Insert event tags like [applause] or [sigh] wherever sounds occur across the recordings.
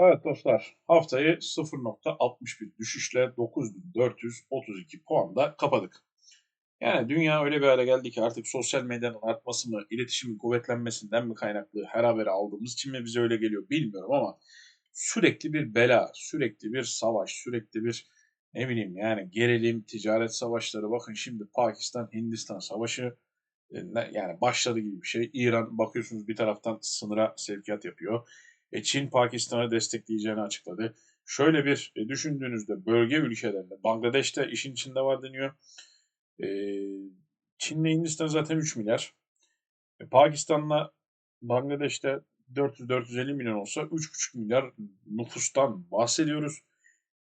Evet dostlar haftayı 0.61 düşüşle 9432 puanda kapadık. Yani dünya öyle bir hale geldi ki artık sosyal medyanın artması mı, iletişimin kuvvetlenmesinden mi kaynaklı her haberi aldığımız için mi bize öyle geliyor bilmiyorum ama sürekli bir bela, sürekli bir savaş, sürekli bir ne bileyim yani gerilim, ticaret savaşları. Bakın şimdi Pakistan-Hindistan savaşı e, yani başladı gibi bir şey. İran bakıyorsunuz bir taraftan sınıra sevkiyat yapıyor. E, Çin Pakistan'ı destekleyeceğini açıkladı. Şöyle bir e, düşündüğünüzde bölge ülkelerinde Bangladeş'te işin içinde var deniyor. E, Çin'le Hindistan zaten 3 milyar. E, Pakistan'la Bangladeş'te 400-450 milyon olsa 3,5 milyar nüfustan bahsediyoruz.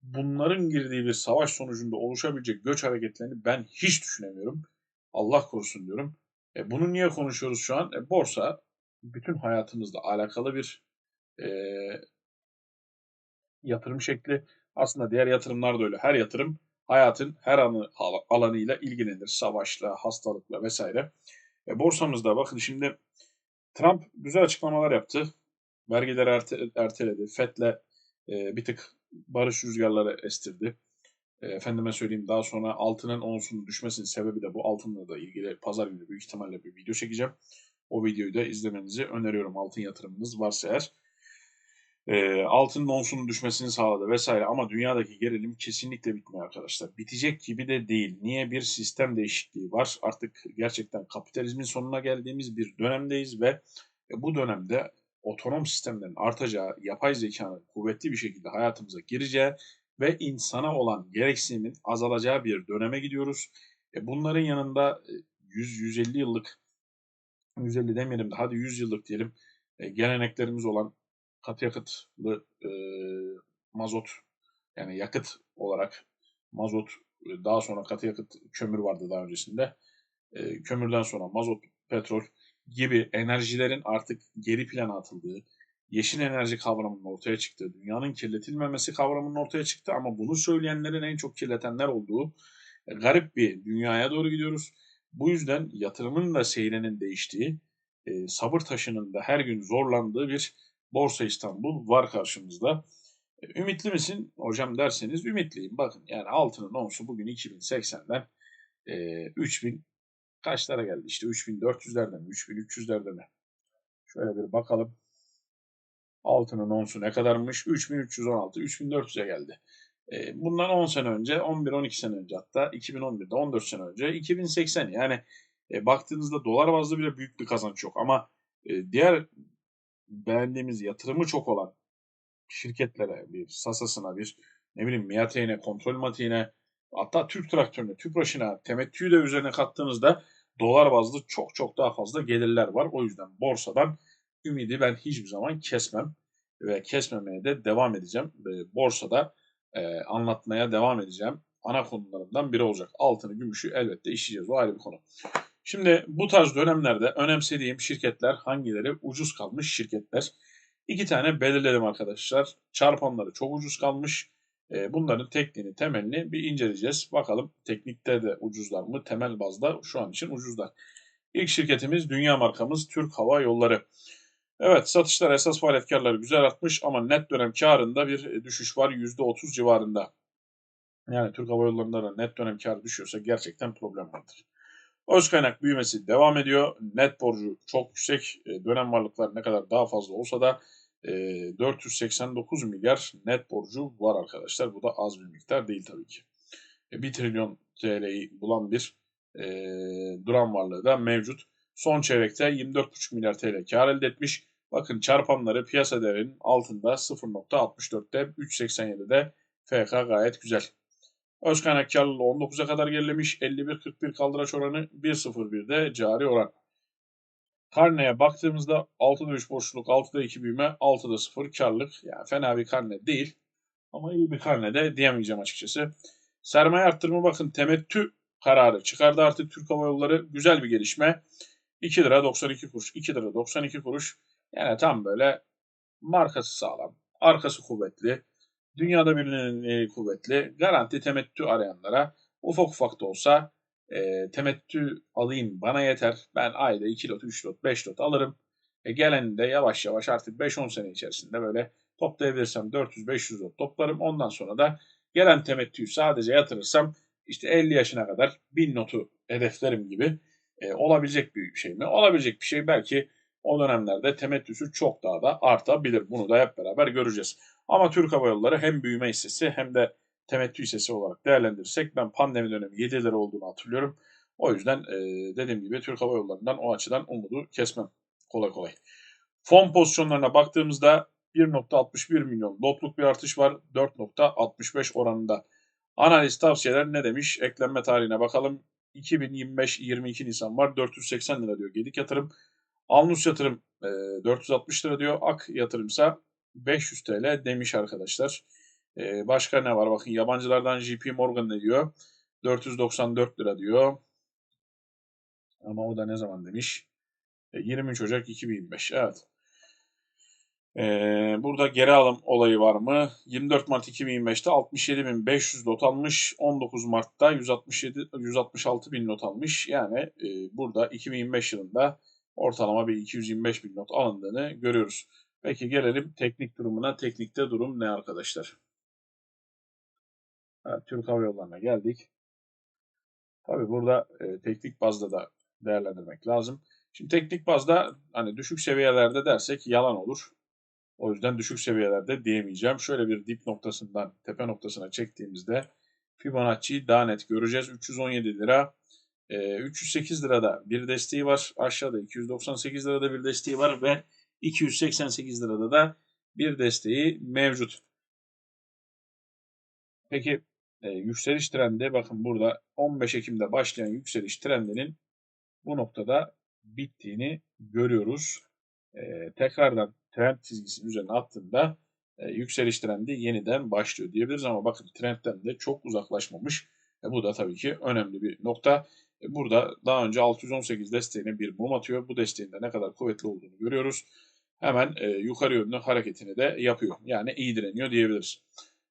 Bunların girdiği bir savaş sonucunda oluşabilecek göç hareketlerini ben hiç düşünemiyorum. Allah korusun diyorum. E, bunu niye konuşuyoruz şu an? E, borsa bütün hayatımızla alakalı bir e, yatırım şekli. Aslında diğer yatırımlar da öyle. Her yatırım hayatın her anı, alanıyla ilgilenir. Savaşla, hastalıkla vesaire. E, borsamızda bakın şimdi Trump güzel açıklamalar yaptı. Vergileri erte, erteledi. FED'le e, bir tık barış rüzgarları estirdi. E, efendime söyleyeyim daha sonra altının onsunun düşmesinin sebebi de bu. Altınla da ilgili pazar günü büyük ihtimalle bir video çekeceğim. O videoyu da izlemenizi öneriyorum altın yatırımınız varsa eğer e, altının onsunun düşmesini sağladı vesaire ama dünyadaki gerilim kesinlikle bitmiyor arkadaşlar. Bitecek gibi de değil. Niye bir sistem değişikliği var? Artık gerçekten kapitalizmin sonuna geldiğimiz bir dönemdeyiz ve e, bu dönemde otonom sistemlerin artacağı, yapay zekanın kuvvetli bir şekilde hayatımıza gireceği ve insana olan gereksinimin azalacağı bir döneme gidiyoruz. E, bunların yanında 100-150 yıllık 150 demeyelim de hadi 100 yıllık diyelim e, geleneklerimiz olan katı yakıtlı e, mazot yani yakıt olarak mazot e, daha sonra katı yakıt kömür vardı daha öncesinde. E, kömürden sonra mazot, petrol gibi enerjilerin artık geri plana atıldığı, yeşil enerji kavramının ortaya çıktığı, dünyanın kirletilmemesi kavramının ortaya çıktı ama bunu söyleyenlerin en çok kirletenler olduğu e, garip bir dünyaya doğru gidiyoruz. Bu yüzden yatırımın da seyrenin değiştiği, e, sabır taşının da her gün zorlandığı bir Borsa İstanbul var karşımızda. E, ümitli misin hocam derseniz ümitliyim. Bakın yani altının onsu bugün 2080'den e, 3000 kaçlara geldi? İşte 3400'lerden mi? 3300'lerde mi? Şöyle bir bakalım. Altının onsu ne kadarmış? 3316, 3400'e geldi. E, bundan 10 sene önce, 11-12 sene önce hatta 2011'de 14 sene önce 2080 yani e, baktığınızda dolar bazlı bile büyük bir kazanç yok ama e, diğer beğendiğimiz yatırımı çok olan şirketlere, bir Sasa'sına, bir ne bileyim Miate'ine, kontrol matiğine, hatta Türk traktörüne, Tüpraş'ına, temettüyü de üzerine kattığınızda dolar bazlı çok çok daha fazla gelirler var. O yüzden borsadan ümidi ben hiçbir zaman kesmem ve kesmemeye de devam edeceğim. Borsada e, anlatmaya devam edeceğim. Ana konularımdan biri olacak. Altını, gümüşü elbette işleyeceğiz. O ayrı bir konu. Şimdi bu tarz dönemlerde önemsediğim şirketler hangileri? Ucuz kalmış şirketler. İki tane belirledim arkadaşlar. Çarpanları çok ucuz kalmış. E, bunların tekniğini, temelini bir inceleyeceğiz. Bakalım teknikte de ucuzlar mı? Temel bazda şu an için ucuzlar. İlk şirketimiz dünya markamız Türk Hava Yolları. Evet satışlar esas faaliyet güzel artmış ama net dönem karında bir düşüş var %30 civarında. Yani Türk Hava Yolları'nda da net dönem karı düşüyorsa gerçekten problem vardır. Öz kaynak büyümesi devam ediyor. Net borcu çok yüksek. E, dönem varlıklar ne kadar daha fazla olsa da 489 e, milyar net borcu var arkadaşlar. Bu da az bir miktar değil tabii ki. 1 e, trilyon TL'yi bulan bir duran varlığı da mevcut. Son çeyrekte 24,5 milyar TL kar elde etmiş. Bakın çarpanları piyasa değerinin altında 0.64'te 3.87'de FK gayet güzel. Öz kaynak karlılığı 19'a kadar gerilemiş. 51-41 kaldıraç oranı 1.01'de cari oran. Karneye baktığımızda 6'da 3 boşluk, 6'da 2 büyüme, 6'da 0 karlılık. Yani fena bir karne değil. Ama iyi bir karne de diyemeyeceğim açıkçası. Sermaye arttırma bakın temettü kararı çıkardı artık Türk Hava Yolları. Güzel bir gelişme. 2 lira 92 kuruş, 2 lira 92 kuruş. Yani tam böyle markası sağlam, arkası kuvvetli, dünyada birinin e, kuvvetli, garanti temettü arayanlara ufak ufak da olsa e, temettü alayım bana yeter. Ben ayda 2 lot, 3 lot, 5 lot alırım. E, gelen de yavaş yavaş artık 5-10 sene içerisinde böyle Toplayabilirsem 400-500 lot toplarım. Ondan sonra da gelen temettüyü sadece yatırırsam işte 50 yaşına kadar 1000 notu hedeflerim gibi e, olabilecek bir şey mi? Olabilecek bir şey belki o dönemlerde temettüsü çok daha da artabilir. Bunu da hep beraber göreceğiz. Ama Türk Hava Yolları hem büyüme hissesi hem de temettü hissesi olarak değerlendirirsek ben pandemi dönemi 7 lira olduğunu hatırlıyorum. O yüzden e, dediğim gibi Türk Hava Yolları'ndan o açıdan umudu kesmem kolay kolay. Fon pozisyonlarına baktığımızda 1.61 milyon lotluk bir artış var 4.65 oranında. Analiz tavsiyeler ne demiş? Eklenme tarihine bakalım. 2025-22 Nisan var. 480 lira diyor Gedik yatırım. Alnus yatırım e, 460 lira diyor. Ak yatırımsa 500 TL demiş arkadaşlar. E, başka ne var? Bakın yabancılardan JP Morgan ne diyor? 494 lira diyor. Ama o da ne zaman demiş? E, 23 Ocak 2025. Evet. Ee, burada geri alım olayı var mı? 24 Mart 2025'te 67.500 lot almış. 19 Mart'ta 167 166 bin not almış. Yani e, burada 2025 yılında ortalama bir 225 bin not alındığını görüyoruz. Peki gelelim teknik durumuna. Teknikte durum ne arkadaşlar? Evet, Türk Hava Yolları'na geldik. Tabi burada e, teknik bazda da değerlendirmek lazım. Şimdi teknik bazda hani düşük seviyelerde dersek yalan olur. O yüzden düşük seviyelerde diyemeyeceğim. Şöyle bir dip noktasından tepe noktasına çektiğimizde Fibonacci'yi daha net göreceğiz. 317 lira. E, 308 lirada bir desteği var. Aşağıda 298 lirada bir desteği var ve 288 lirada da bir desteği mevcut. Peki e, yükseliş trendi bakın burada 15 Ekim'de başlayan yükseliş trendinin bu noktada bittiğini görüyoruz. E, tekrardan trend çizgisinin üzerine attığında e, yükseliş trendi yeniden başlıyor diyebiliriz ama bakın trendten de çok uzaklaşmamış. E, bu da tabii ki önemli bir nokta. E, burada daha önce 618 desteğine bir mum atıyor. Bu desteğin de ne kadar kuvvetli olduğunu görüyoruz. Hemen e, yukarı yönlü hareketini de yapıyor. Yani iyi direniyor diyebiliriz.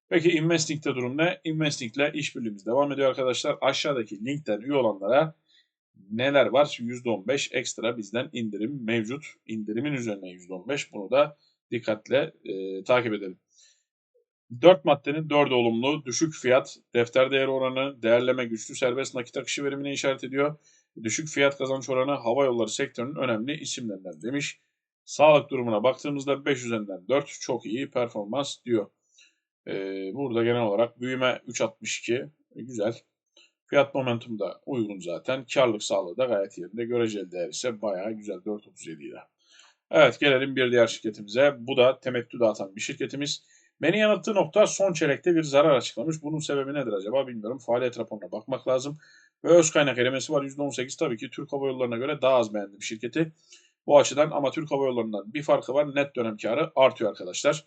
Peki Investing'de durum ne? Investing'le işbirliğimiz devam ediyor arkadaşlar. Aşağıdaki linkten üye olanlara neler var? %15 ekstra bizden indirim mevcut. İndirimin üzerine %15. Bunu da dikkatle e, takip edelim. 4 maddenin 4 olumlu, düşük fiyat, defter değeri oranı, değerleme güçlü serbest nakit akışı verimine işaret ediyor. Düşük fiyat kazanç oranı hava yolları sektörünün önemli isimlerinden demiş. Sağlık durumuna baktığımızda 5 üzerinden 4 çok iyi performans diyor. Ee, burada genel olarak büyüme 3.62 güzel. Fiyat momentum da uygun zaten. Karlık sağlığı da gayet yerinde. Göreceli değer ise bayağı güzel 4.37 ile. Evet gelelim bir diğer şirketimize. Bu da temettü dağıtan bir şirketimiz. Beni yanılttığı nokta son çeyrekte bir zarar açıklamış. Bunun sebebi nedir acaba bilmiyorum. Faaliyet raporuna bakmak lazım. Ve öz kaynak elemesi var %18. Tabii ki Türk Hava Yolları'na göre daha az beğendim şirketi. Bu açıdan ama Türk Hava Yolları'ndan bir farkı var. Net dönem karı artıyor arkadaşlar.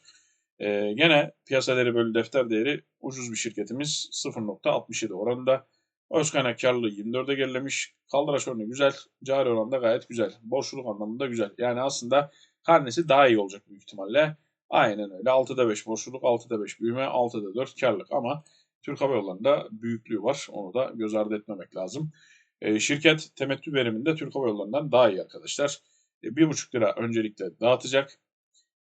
Ee, gene piyasa değeri bölü defter değeri ucuz bir şirketimiz 0.67 oranında. Öz kaynak karlılığı 24'e gerilemiş. Kaldıraç oranı güzel. Cari oranı da gayet güzel. Borçluluk anlamında güzel. Yani aslında karnesi daha iyi olacak büyük ihtimalle. Aynen öyle. 6'da 5 borçluluk, 6'da 5 büyüme, 6'da 4 karlık ama Türk Hava Yolları'nda büyüklüğü var. Onu da göz ardı etmemek lazım. E, şirket temettü veriminde Türk Hava Yolları'ndan daha iyi arkadaşlar. E, 1,5 lira öncelikle dağıtacak.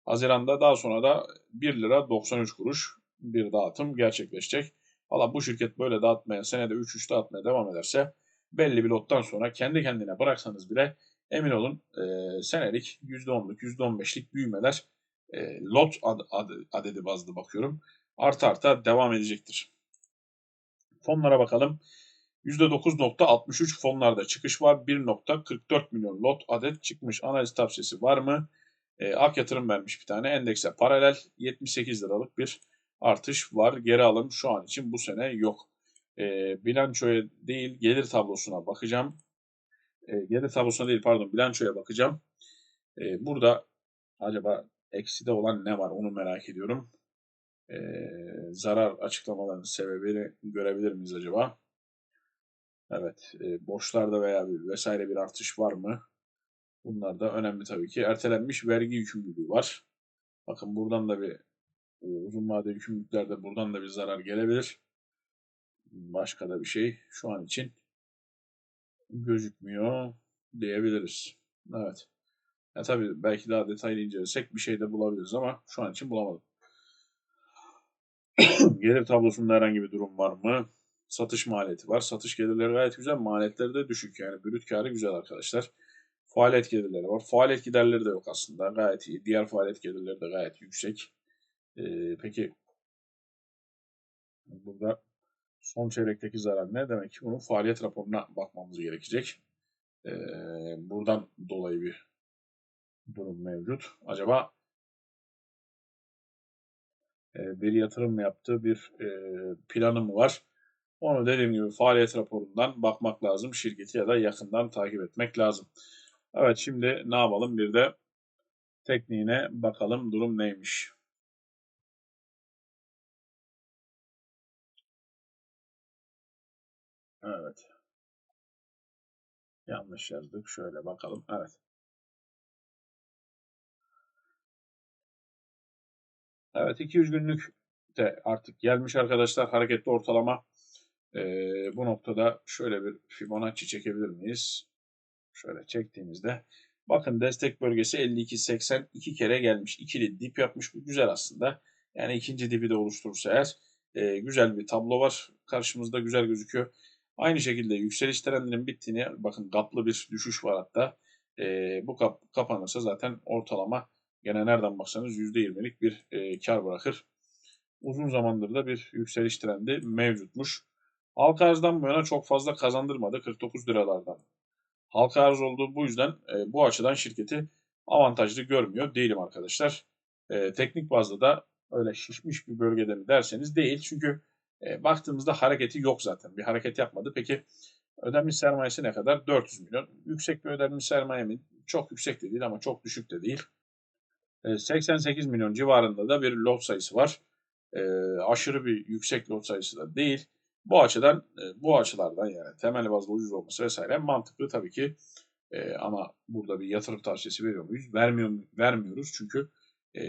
Haziranda daha sonra da 1 lira 93 kuruş bir dağıtım gerçekleşecek. Valla bu şirket böyle dağıtmaya, senede 3-3 dağıtmaya devam ederse belli bir lottan sonra kendi kendine bıraksanız bile emin olun e, senelik %10'luk, %15'lik büyümeler e, lot ad, ad, adedi bazlı bakıyorum. Arta arta devam edecektir. Fonlara bakalım. %9.63 fonlarda çıkış var. 1.44 milyon lot adet çıkmış. Analiz tavsiyesi var mı? E, Ak yatırım vermiş bir tane. Endekse paralel 78 liralık bir artış var. Geri alım şu an için bu sene yok. E, bilançoya değil gelir tablosuna bakacağım. E, gelir tablosuna değil pardon bilançoya bakacağım. E, burada acaba ekside olan ne var onu merak ediyorum. E, zarar açıklamalarının sebebini görebilir miyiz acaba? Evet, e, borçlarda veya bir vesaire bir artış var mı? Bunlar da önemli tabii ki. Ertelenmiş vergi yükümlülüğü var. Bakın buradan da bir e, uzun vadeli yükümlülüklerde buradan da bir zarar gelebilir. Başka da bir şey şu an için gözükmüyor diyebiliriz. Evet. Ya tabii belki daha detaylı incelesek bir şey de bulabiliriz ama şu an için bulamadım. [coughs] Gelir tablosunda herhangi bir durum var mı? Satış maliyeti var. Satış gelirleri gayet güzel. Maliyetleri de düşük yani. Brüt karı güzel arkadaşlar. Faaliyet gelirleri var. Faaliyet giderleri de yok aslında. Gayet iyi. Diğer faaliyet gelirleri de gayet yüksek. Ee, peki burada son çeyrekteki zarar ne? Demek ki bunun faaliyet raporuna bakmamız gerekecek. Ee, buradan dolayı bir durum mevcut. Acaba e, bir yatırım mı yaptığı bir e, planı mı var? Onu dediğim gibi faaliyet raporundan bakmak lazım. Şirketi ya da yakından takip etmek lazım. Evet şimdi ne yapalım? Bir de tekniğine bakalım durum neymiş. Evet. Yanlış yazdık. Şöyle bakalım. Evet. Evet 200 günlük de artık gelmiş arkadaşlar. Hareketli ortalama. Ee, bu noktada şöyle bir Fibonacci çekebilir miyiz? Şöyle çektiğimizde bakın destek bölgesi 52.80 iki kere gelmiş. ikili dip yapmış. Bu güzel aslında. Yani ikinci dibi de oluşturursa eğer e, güzel bir tablo var. Karşımızda güzel gözüküyor. Aynı şekilde yükseliş trendinin bittiğini bakın kaplı bir düşüş var hatta. E, bu kap, kapanırsa zaten ortalama gene nereden baksanız %20'lik bir e, kar bırakır. Uzun zamandır da bir yükseliş trendi mevcutmuş. Halka arzdan bu yana çok fazla kazandırmadı 49 liralardan. Halka arz olduğu bu yüzden e, bu açıdan şirketi avantajlı görmüyor değilim arkadaşlar. E, teknik bazda da öyle şişmiş bir bölgede mi derseniz değil. Çünkü e, baktığımızda hareketi yok zaten. Bir hareket yapmadı. Peki ödenmiş sermayesi ne kadar? 400 milyon. Yüksek bir ödenmiş sermaye mi? Çok yüksek de değil ama çok düşük de değil. E, 88 milyon civarında da bir lot sayısı var. E, aşırı bir yüksek lot sayısı da değil. Bu açıdan e, bu açılardan yani temel bazda ucuz olması vesaire mantıklı tabii ki. E, ama burada bir yatırım tavsiyesi veriyor muyuz? Vermiyor, vermiyoruz çünkü e,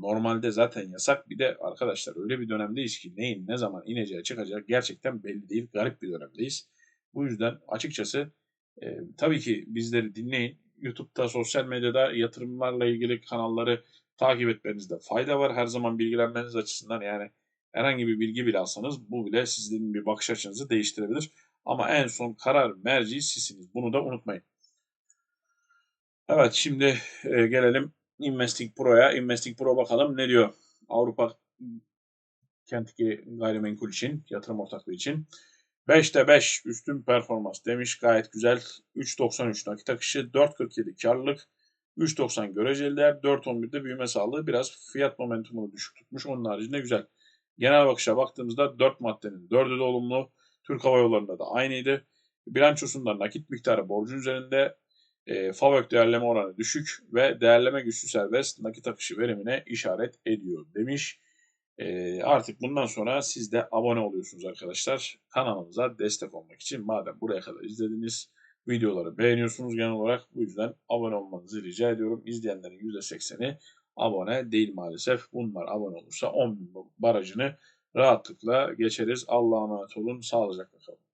normalde zaten yasak. Bir de arkadaşlar öyle bir dönemdeyiz ki neyin ne zaman ineceği çıkacak gerçekten belli değil. Garip bir dönemdeyiz. Bu yüzden açıkçası e, tabii ki bizleri dinleyin. YouTube'da, sosyal medyada yatırımlarla ilgili kanalları takip etmenizde fayda var. Her zaman bilgilenmeniz açısından yani herhangi bir bilgi bile alsanız bu bile sizin bir bakış açınızı değiştirebilir. Ama en son karar merci sizsiniz. Bunu da unutmayın. Evet şimdi e, gelelim Investing Pro'ya. Investing Pro bakalım ne diyor? Avrupa kentki gayrimenkul için, yatırım ortaklığı için. 5'te 5 üstün performans demiş. Gayet güzel. 3.93 nakit akışı, 4.47 karlılık, 3.90 göreceli değer, 4.11'de büyüme sağlığı biraz fiyat momentumunu düşük tutmuş. Onun haricinde güzel. Genel bakışa baktığımızda 4 maddenin 4'ü de olumlu. Türk Hava Yolları'nda da aynıydı. Bilançosunda nakit miktarı borcun üzerinde e, FAVÖK değerleme oranı düşük ve değerleme güçlü serbest nakit akışı verimine işaret ediyor demiş. E, artık bundan sonra siz de abone oluyorsunuz arkadaşlar. Kanalımıza destek olmak için madem buraya kadar izlediniz videoları beğeniyorsunuz genel olarak bu yüzden abone olmanızı rica ediyorum. İzleyenlerin %80'i abone değil maalesef. Bunlar abone olursa 10 bin barajını rahatlıkla geçeriz. Allah'a emanet olun. Sağlıcakla kalın.